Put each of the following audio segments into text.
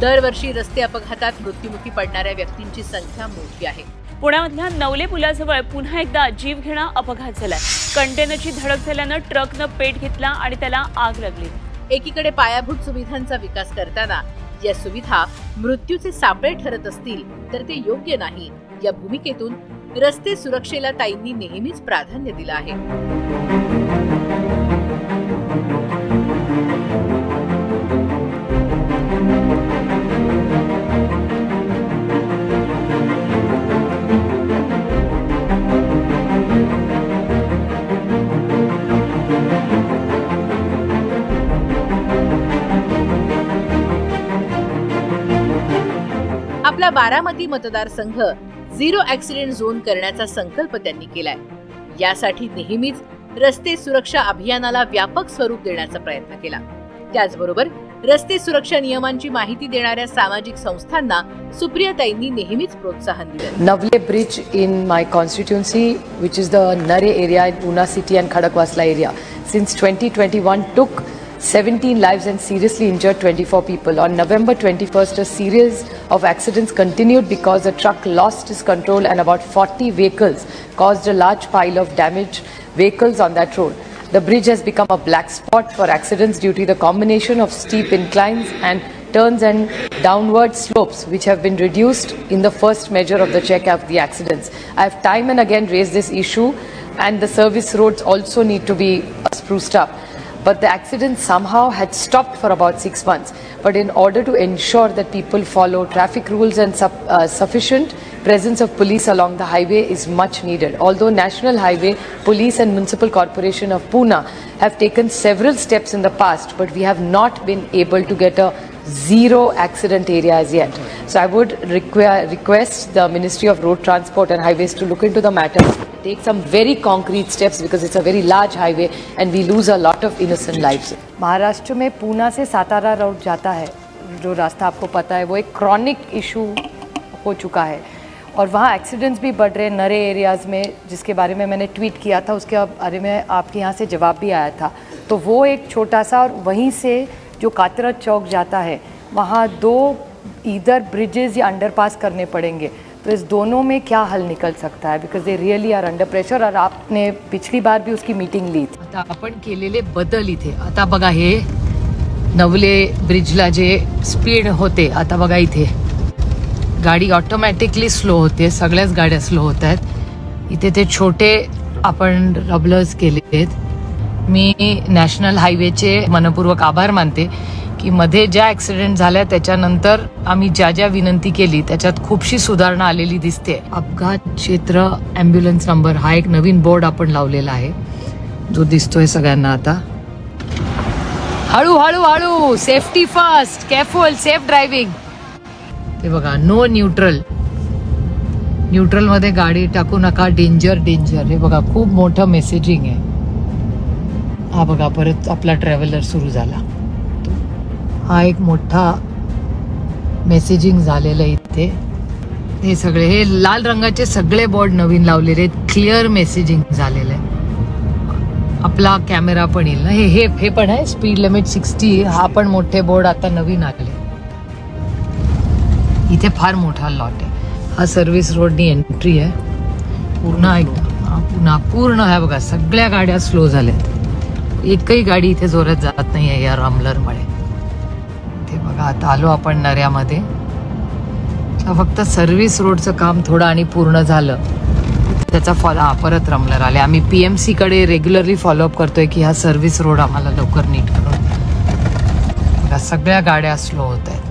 दरवर्षी रस्ते अपघातात मृत्युमुखी पडणाऱ्या व्यक्तींची संख्या मोठी आहे. पुण्यामधल्या नवले पुलाजवळ पुन्हा एकदा जीवघेणा अपघात झालाय. कंटेनरची धडक झाल्यानं ट्रकनं पेट घेतला आणि त्याला आग लागली. एकीकडे पायाभूत सुविधांचा विकास करताना या सुविधा मृत्यूचे सापळे ठरत असतील तर ते योग्य नाही. या भूमिकेतून रस्ते सुरक्षेला ताईंनी नेहमीच प्राधान्य दिलं आहे. आपला बारामती मतदारसंघ झिरो ऍक्सिडेंट झोन करण्याचा संकल्प त्यांनी केलाय. यासाठी नेहमीच रस्ते सुरक्षा अभियानाला व्यापक स्वरूप देण्याचा प्रयत्न केला. त्याचबरोबर रस्ते सुरक्षा नियमांची माहिती देणाऱ्या सामाजिक संस्थांना सुप्रियाताईंनी नेहमीच प्रोत्साहन दिलं. Navle Bridge in my constituency, which is the Nare area in Pune city and Khadakwasla area, since 2021 took 17 lives and seriously injured 24 people. On November 21st, a series of accidents continued because a truck lost its control and about 40 vehicles caused a large pile of damaged vehicles on that road. The bridge has become a black spot for accidents due to the combination of steep inclines and turns and downward slopes, which have been reduced in the first measure of the check of the accidents. I have time and again raised this issue, and the service roads also need to be spruced up. But the accident somehow had stopped for about six months. But in order to ensure that people follow traffic rules and sup- uh, sufficient presence of police along the highway is much needed. Although National Highway, Police and Municipal Corporation of Pune have taken several steps in the past, but we have not been able to get a zero accident area as yet. So I would require, request the Ministry of Road Transport and Highways to look into the matter, take some very concrete steps because it's a very large highway and we lose a lot of innocent lives. Maharashtra में पूना से Satara road जाता है जो रास्ता आपको पता है वो एक क्रॉनिक इशू हो चुका है और वहाँ एक्सीडेंट्स भी बढ़ रहे हैं नरे एरियाज़ में जिसके बारे में मैंने ट्वीट किया था उसके बारे में आपके यहाँ से जवाब भी आया था तो वो एक छोटा सा और वहीं से जो कातरत चौक जाता है वहाँ दो इधर ब्रिजेस या अंडरपास करने पड़ेंगे। तो इस दोनों में क्या हल निकल सकता है? Because they really are under pressure और आपने पिछली बार भी उसकी मीटिंग ली थी। आता आपण केलेले बदल इथे. आता बघा हे नवले ब्रिजला जे स्पीड होते आता बघा इथे. गाडी ऑटोमॅटिकली स्लो होते सगळ्याच गाड्या स्लो होत आहेत. इथे ते छोटे आपण रबलर्स केले आहेत. मी नॅशनल हायवेचे मनपूर्वक आभार मानते की मध्ये ज्या ॲक्सिडेंट झाल्या त्याच्यानंतर आम्ही ज्या ज्या विनंती केली त्याच्यात खूपशी सुधारणा आलेली दिसते. अपघात क्षेत्र ॲम्ब्युलन्स नंबर हा एक नवीन बोर्ड आपण लावलेला आहे. जो दिसतोय सगळ्यांना आता. हळू हळू हळू safety first careful safe driving ते बघा नो न्यूट्रल न्यूट्रलमध्ये गाडी टाकू नका डेंजर डेंजर हे बघा खूप मोठं मेसेजिंग आहे. हा बघा परत आपला ट्रॅव्हलर सुरू झाला. हा एक मोठा मेसेजिंग झालेलं आहे इथे. हे सगळे हे लाल रंगाचे सगळे बोर्ड नवीन लावलेले आहेत. क्लिअर मेसेजिंग झालेलं आहे. आपला कॅमेरा पण येईल ना? हे हे हे पण आहे. स्पीड लिमिट सिक्स्टी हा पण मोठे बोर्ड आता नवीन आले इथे फार मोठा लॉट आहे. हा सर्व्हिस रोडनी एंट्री आहे. पूर्ण एकदा पुन्हा पूर्ण आहे बघा सगळ्या गाड्या स्लो झाल्यात. एकही गाडी इथे जोरात जात नाही आहे या रमलरमुळे. ते बघा आता आलो आपण नऱ्यामध्ये. फक्त सर्व्हिस रोडचं काम थोडं आणि पूर्ण झालं. त्याचा फॉलो परत रमलर आले. आम्ही पी एम सीकडे रेग्युलरली फॉलोअप करतोय की हा सर्व्हिस रोड आम्हाला लवकर नीट करून. बघा, सगळ्या गाड्या स्लो होत आहेत.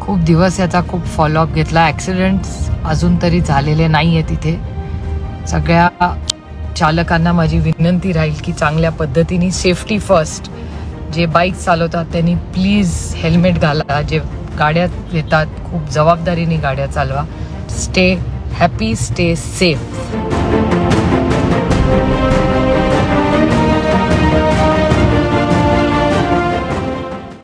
खूप दिवस याचा खूप फॉलोअप घेतला. ॲक्सिडेंट्स अजून तरी झालेले नाही आहे तिथे. सगळ्या चालकांना माझी विनंती राहील की चांगल्या पद्धतीने सेफ्टी फर्स्ट जे बाईक चालवतात त्यांनी प्लीज हेल्मेट घाला. जे गाड्या येतात खूप जबाबदारीने गाड्या चालवा. Stay happy stay safe